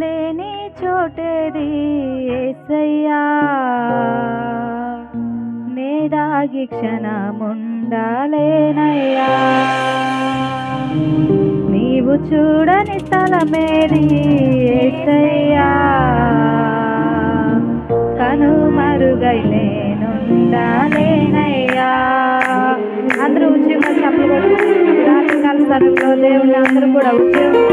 లేని చోటేది ఏసయ్యా. నేదాగి క్షణముండాలేనయ్యా. నీవు చూడని స్థలమేది ఏసయ్యా. కనుమరుగై నేనుండాలేనయ్యా అందరూ ఉద్యోగం చెప్పకూడదు రాత్రికాల సమయంలో దేవుని అందరూ కూడా ఉద్యోగం